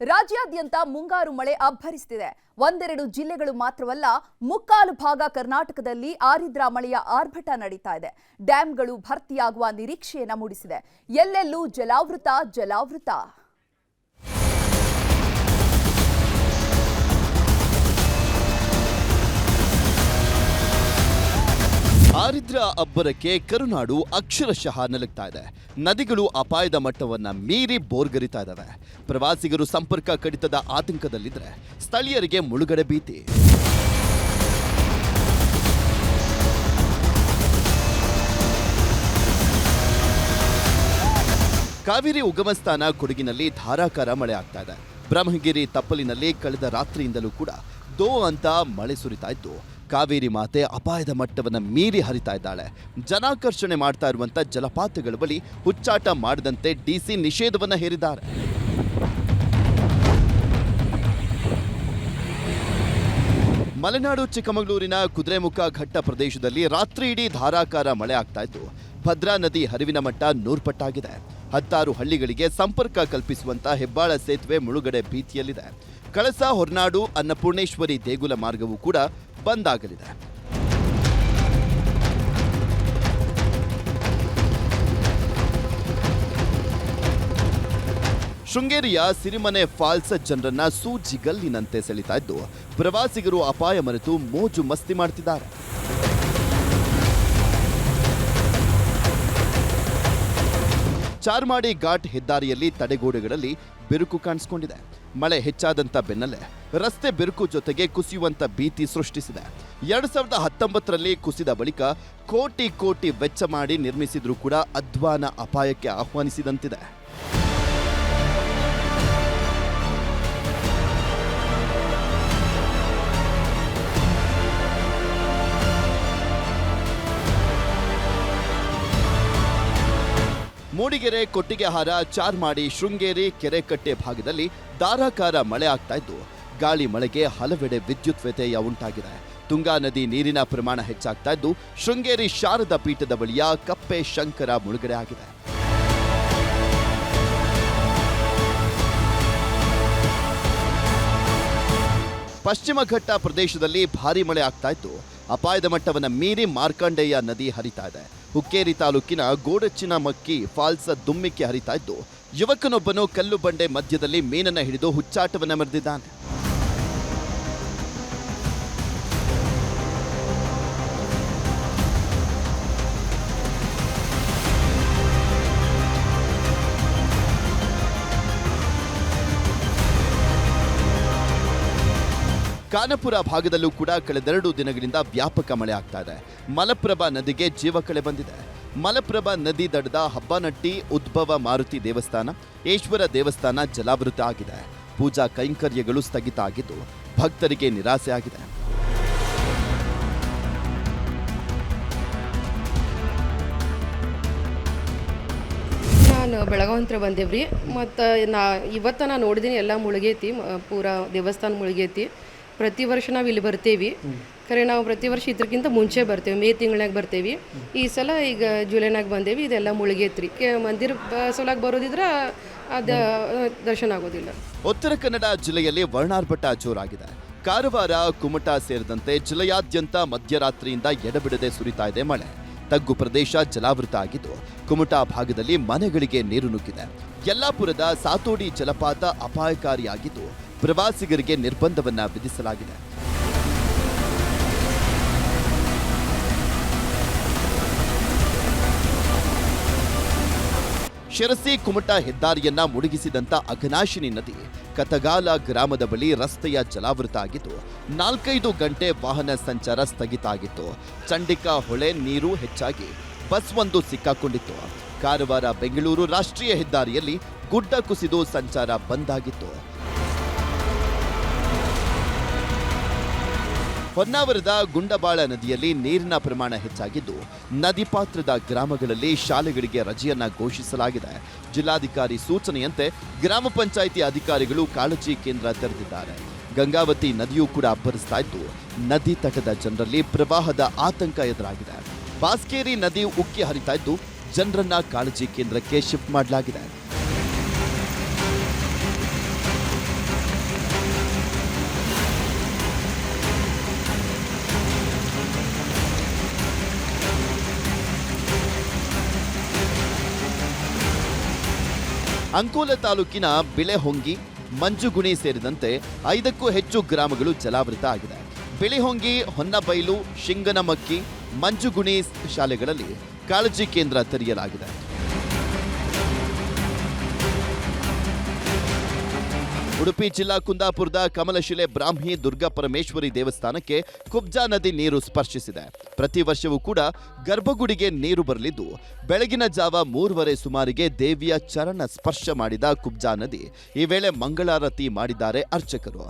ರಾಜ್ಯಾದ್ಯಂತ ಮುಂಗಾರು ಮಳೆ ಅಬ್ಬರಿಸುತ್ತಿದೆ. ಒಂದೆರಡು ಜಿಲ್ಲೆಗಳು ಮಾತ್ರವಲ್ಲ, ಮುಕ್ಕಾಲು ಭಾಗ ಕರ್ನಾಟಕದಲ್ಲಿ ಆರಿದ್ರ ಮಳೆಯ ಆರ್ಭಟ ನಡೀತಾ ಇದೆ. ಡ್ಯಾಂಗಳು ಭರ್ತಿಯಾಗುವ ನಿರೀಕ್ಷೆಯನ್ನ ಮೂಡಿಸಿದೆ. ಎಲ್ಲೆಲ್ಲೂ ಜಲಾವೃತ ಜಲಾವೃತ. ಆರಿದ್ರ ಅಬ್ಬರಕ್ಕೆ ಕರುನಾಡು ಅಕ್ಷರಶಃ ನಲುಗ್ತಾ ಇದೆ. ನದಿಗಳು ಅಪಾಯದ ಮಟ್ಟವನ್ನ ಮೀರಿ ಬೋರ್ಗರಿತಾ ಇದ್ದಾವೆ ಪ್ರವಾಸಿಗರು ಸಂಪರ್ಕ ಕಡಿತದ ಆತಂಕದಲ್ಲಿದ್ದರೆ ಸ್ಥಳೀಯರಿಗೆ ಮುಳುಗಡೆ ಭೀತಿ. ಕಾವೇರಿ ಉಗಮಸ್ಥಾನ ಕೊಡಗಿನಲ್ಲಿ ಧಾರಾಕಾರ ಮಳೆ ಆಗ್ತಾ ಇದೆ. ಬ್ರಹ್ಮಗಿರಿ ತಪ್ಪಲಿನಲ್ಲಿ ಕಳೆದ ರಾತ್ರಿಯಿಂದಲೂ ಕೂಡ ದೋ ಅಂತ ಮಳೆ ಸುರಿತಾ ಇದ್ದು ಕಾವೇರಿ ಮಾತೆ ಅಪಾಯದ ಮಟ್ಟವನ್ನು ಮೀರಿ ಹರಿತಾ ಇದ್ದಾಳೆ. ಜನಾಕರ್ಷಣೆ ಮಾಡ್ತಾ ಇರುವಂಥ ಜಲಪಾತಗಳ ಬಳಿ ಹುಚ್ಚಾಟ ಮಾಡದಂತೆ ಡಿಸಿ ನಿಷೇಧವನ್ನು ಹೇರಿದ್ದಾರೆ. ಮಲೆನಾಡು ಚಿಕ್ಕಮಗಳೂರಿನ ಕುದುರೆಮುಖ ಘಟ್ಟ ಪ್ರದೇಶದಲ್ಲಿ ರಾತ್ರಿ ಇಡೀ ಧಾರಾಕಾರ ಮಳೆ ಆಗ್ತಾ ಇದ್ದು, ಭದ್ರಾ ನದಿ ಹರಿವಿನ ಮಟ್ಟ ನೂರ್ಪಟ್ಟಾಗಿದೆ. ಹತ್ತಾರು ಹಳ್ಳಿಗಳಿಗೆ ಸಂಪರ್ಕ ಕಲ್ಪಿಸುವಂತ ಹೆಬ್ಬಾಳ ಸೇತುವೆ ಮುಳುಗಡೆ ಭೀತಿಯಲ್ಲಿದೆ. ಕಳಸ ಹೊರನಾಡು ಅನ್ನಪೂರ್ಣೇಶ್ವರಿ ದೇಗುಲ ಮಾರ್ಗವೂ ಕೂಡ ಬಂದ್ ಆಗಲಿದೆ ಶೃಂಗೇರಿಯ ಸಿರಿಮನೆ ಫಾಲ್ಸ್ ಜನರನ್ನ ಸೂಜಿಗಲ್ಲಿನಂತೆ ಸೆಳಿತಾ ಇದ್ದು, ಪ್ರವಾಸಿಗರು ಅಪಾಯ ಮರೆತು ಮೋಜು ಮಸ್ತಿ ಮಾಡ್ತಿದ್ದಾರೆ. ಚಾರ್ಮಾಡಿ ಘಾಟ್ ಹೆದ್ದಾರಿಯಲ್ಲಿ ತಡೆಗೋಡೆಗಳಲ್ಲಿ ಬಿರುಕು ಕಾಣಿಸಿಕೊಂಡಿದೆ. ಮಳೆ ಹೆಚ್ಚಾದಂತ ಬೆನ್ನಲ್ಲೇ ರಸ್ತೆ ಬಿರುಕು ಜೊತೆಗೆ ಕುಸಿಯುವಂತ ಭೀತಿ ಸೃಷ್ಟಿಸಿದೆ. ಎರಡು ಸಾವಿರದ ಹತ್ತೊಂಬತ್ತರಲ್ಲಿ ಕುಸಿದ ಬಳಿಕ ಕೋಟಿ ಕೋಟಿ ವೆಚ್ಚ ಮಾಡಿ ನಿರ್ಮಿಸಿದ್ರೂ ಕೂಡ ಅಧ್ವಾನ ಅಪಾಯಕ್ಕೆ ಆಹ್ವಾನಿಸಿದಂತಿದೆ. ಮೂಡಿಗೆರೆ, ಕೊಟ್ಟಿಗೆಹಾರ, ಚಾರ್ಮಾಡಿ, ಶೃಂಗೇರಿ, ಕೆರೆಕಟ್ಟೆ ಭಾಗದಲ್ಲಿ ಧಾರಾಕಾರ ಮಳೆ ಆಗ್ತಾ ಇದ್ದು, ಗಾಳಿ ಮಳೆಗೆ ಹಲವೆಡೆ ವಿದ್ಯುತ್ ವ್ಯತ್ಯಯ ಉಂಟಾಗಿದೆ. ತುಂಗಾ ನದಿ ನೀರಿನ ಪ್ರಮಾಣ ಹೆಚ್ಚಾಗ್ತಾ ಇದ್ದು, ಶೃಂಗೇರಿ ಶಾರದ ಪೀಠದ ಬಳಿಯ ಕಪ್ಪೆ ಶಂಕರ ಮುಳುಗಡೆ ಆಗಿದೆ. ಪಶ್ಚಿಮ ಘಟ್ಟ ಪ್ರದೇಶದಲ್ಲಿ ಭಾರಿ ಮಳೆ ಆಗ್ತಾ ಇತ್ತು ಅಪಾಯದ ಮಟ್ಟವನ್ನು ಮೀರಿ ಮಾರ್ಕಂಡೇಯ ನದಿ ಹರಿತಾ ಇದೆ. ಹುಕ್ಕೇರಿ ತಾಲೂಕಿನ ಗೋಡಚ್ಚಿನ ಮಕ್ಕಿ ಫಾಲ್ಸ್ ದುಮ್ಮಿಕ್ಕಿ ಹರಿತಾ ಇದ್ದು, ಯುವಕನೊಬ್ಬನು ಕಲ್ಲು ಬಂಡೆ ಮಧ್ಯದಲ್ಲಿ ಮೀನನ್ನ ಹಿಡಿದು ಹುಚ್ಚಾಟವನ್ನು ಮೆರೆದಿದ್ದಾನೆ. ಕಾನಪುರ ಭಾಗದಲ್ಲೂ ಕೂಡ ಕಳೆದೆರಡು ದಿನಗಳಿಂದ ವ್ಯಾಪಕ ಮಳೆ ಆಗ್ತಾ ಇದೆ. ಮಲಪ್ರಭಾ ನದಿಗೆ ಜೀವಕಳೆ ಬಂದಿದೆ. ಮಲಪ್ರಭಾ ನದಿ ದಡದ ಹಬ್ಬನಟ್ಟಿ, ಉದ್ಭವ ಮಾರುತಿ ದೇವಸ್ಥಾನ ಈಶ್ವರ ದೇವಸ್ಥಾನ ಜಲಾವೃತ ಆಗಿದೆ. ಪೂಜಾ ಕೈಂಕರ್ಯಗಳು ಸ್ಥಗಿತ ಆಗಿದ್ದು ಭಕ್ತರಿಗೆ ನಿರಾಸೆ ಆಗಿದೆ. ನಾನು ಬೆಳಗಾವಂತ್ರ ಬಂದೇವ್ರಿ. ಮತ್ತು ನಾ ಇವತ್ತು ನಾನು ನೋಡಿದ್ದೀನಿ ಎಲ್ಲ ಮುಳುಗೈತಿ ಪೂರಾ ದೇವಸ್ಥಾನ ಮುಳುಗೈತಿ. ಪ್ರತಿ ವರ್ಷ ನಾವು ಇಲ್ಲಿ ಬರ್ತೇವೆ. ಖರೆ ನಾವು ಪ್ರತಿ ವರ್ಷ ಇದಕ್ಕಿಂತ ಮುಂಚೆ ಬರ್ತೇವೆ. ಮೇ ತಿಂಗಳಾಗ ಬರ್ತೇವೆ. ಈ ಸಲ ಈಗ ಜುಲೈನಾಗ ಬಂದೇವಿ. ಇದೆಲ್ಲ ಮುಳುಗೈತ್ರಿ. ಕೆ ಮಂದಿರ ಬ- ಬರೋದಿದ್ರ ಅದ ಅದು ದರ್ಶನ ಆಗೋದಿಲ್ಲ. ಉತ್ತರ ಕನ್ನಡ ಜಿಲ್ಲೆಯಲ್ಲಿ ವರ್ಣಾರ್ಭಟ ಜೋರಾಗಿದೆ. ಕಾರವಾರ ಕುಮಟಾ ಸೇರಿದಂತೆ ಜಿಲ್ಲೆಯಾದ್ಯಂತ ಮಧ್ಯರಾತ್ರಿಯಿಂದ ಎಡಬಿಡದೆ ಸುರಿತಾ ಇದೆ ಮಳೆ. ತಗ್ಗು ಪ್ರದೇಶ ಜಲಾವೃತ ಆಗಿದ್ದು ಕುಮಟಾ ಭಾಗದಲ್ಲಿ ಮನೆಗಳಿಗೆ ನೀರು ನುಗ್ಗಿದೆ. ಯಲ್ಲಾಪುರದ ಸಾತೋಡಿ ಜಲಪಾತ ಅಪಾಯಕಾರಿಯಾಗಿದ್ದು ಪ್ರವಾಸಿಗರಿಗೆ ನಿರ್ಬಂಧವನ್ನ ವಿಧಿಸಲಾಗಿದೆ. ಶಿರಸಿ ಕುಮಟ ಹೆದ್ದಾರಿಯನ್ನ ಮುಳುಗಿಸಿದಂತ ಅಘನಾಶಿನಿ ನದಿ ಕತಗಾಲ ಗ್ರಾಮದ ಬಳಿ ರಸ್ತೆಯ ಜಲಾವೃತ ಆಗಿದ್ದು, ನಾಲ್ಕೈದು ಗಂಟೆ ವಾಹನ ಸಂಚಾರ ಸ್ಥಗಿತ ಆಗಿತ್ತು. ಚಂಡಿಕಾ ಹೊಳೆ ನೀರು ಹೆಚ್ಚಾಗಿ ಬಸ್ ಒಂದು ಸಿಕ್ಕಾಕೊಂಡಿತ್ತು. ಕಾರವಾರ ಬೆಂಗಳೂರು ರಾಷ್ಟ್ರೀಯ ಹೆದ್ದಾರಿಯಲ್ಲಿ ಗುಡ್ಡ ಕುಸಿದು ಸಂಚಾರ ಬಂದ್ ಆಗಿತ್ತು. ಹೊನ್ನಾವರದ ಗುಂಡಬಾಳ ನದಿಯಲ್ಲಿ ನೀರಿನ ಪ್ರಮಾಣ ಹೆಚ್ಚಾಗಿದ್ದು, ನದಿ ಪಾತ್ರದ ಗ್ರಾಮಗಳಲ್ಲಿ ಶಾಲೆಗಳಿಗೆ ರಜೆಯನ್ನ ಘೋಷಿಸಲಾಗಿದೆ. ಜಿಲ್ಲಾಧಿಕಾರಿ ಸೂಚನೆಯಂತೆ ಗ್ರಾಮ ಪಂಚಾಯಿತಿ ಅಧಿಕಾರಿಗಳು ಕಾಳಜಿ ಕೇಂದ್ರ ತೆರೆದಿದ್ದಾರೆ. ಗಂಗಾವತಿ ನದಿಯೂ ಕೂಡ ಅಬ್ಬರಿಸ್ತಾ ಇದ್ದು, ನದಿ ತಟದ ಜನರಲ್ಲಿ ಪ್ರವಾಹದ ಆತಂಕ ಎದುರಾಗಿದೆ. ಬಾಸ್ಕೇರಿ ನದಿ ಉಕ್ಕಿ ಹರಿತಾ ಇದ್ದು, ಜನರನ್ನ ಕಾಳಜಿ ಕೇಂದ್ರಕ್ಕೆ ಶಿಫ್ಟ್ ಮಾಡಲಾಗಿದೆ. ಅಂಕೋಲ ತಾಲೂಕಿನ ಬಿಳೆಹೊಂಗಿ, ಮಂಜುಗುಣಿ ಸೇರಿದಂತೆ ಐದಕ್ಕೂ ಹೆಚ್ಚು ಗ್ರಾಮಗಳು ಜಲಾವೃತ ಆಗಿದೆ. ಬಿಳಿಹೊಂಗಿ, ಹೊನ್ನಬೈಲು, ಶಿಂಗನಮಕ್ಕಿ, ಮಂಜುಗುಣಿ ಶಾಲೆಗಳಲ್ಲಿ ಕಾಳಜಿ ಕೇಂದ್ರ ತೆರೆಯಲಾಗಿದೆ. ಉಡುಪಿ ಜಿಲ್ಲಾ ಕುಂದಾಪುರದ ಕಮಲಶಿಲೆ ಬ್ರಾಹ್ಮಿ ದುರ್ಗಾ ಪರಮೇಶ್ವರಿ ದೇವಸ್ಥಾನಕ್ಕೆ ಕುಬ್ಜಾ ನದಿ ನೀರು ಸ್ಪರ್ಶಿಸಿದೆ. ಪ್ರತಿ ವರ್ಷವೂ ಕೂಡ ಗರ್ಭಗುಡಿಗೆ ನೀರು ಬರಲಿದ್ದು, ಬೆಳಗಿನ ಜಾವ ಮೂರುವರೆ ಸುಮಾರಿಗೆ ದೇವಿಯ ಚರಣ ಸ್ಪರ್ಶ ಮಾಡಿದ ಕುಬ್ಜಾ ನದಿ ಈ ವೇಳೆ ಮಂಗಳಾರತಿ ಮಾಡಿದ್ದಾರೆ ಅರ್ಚಕರು.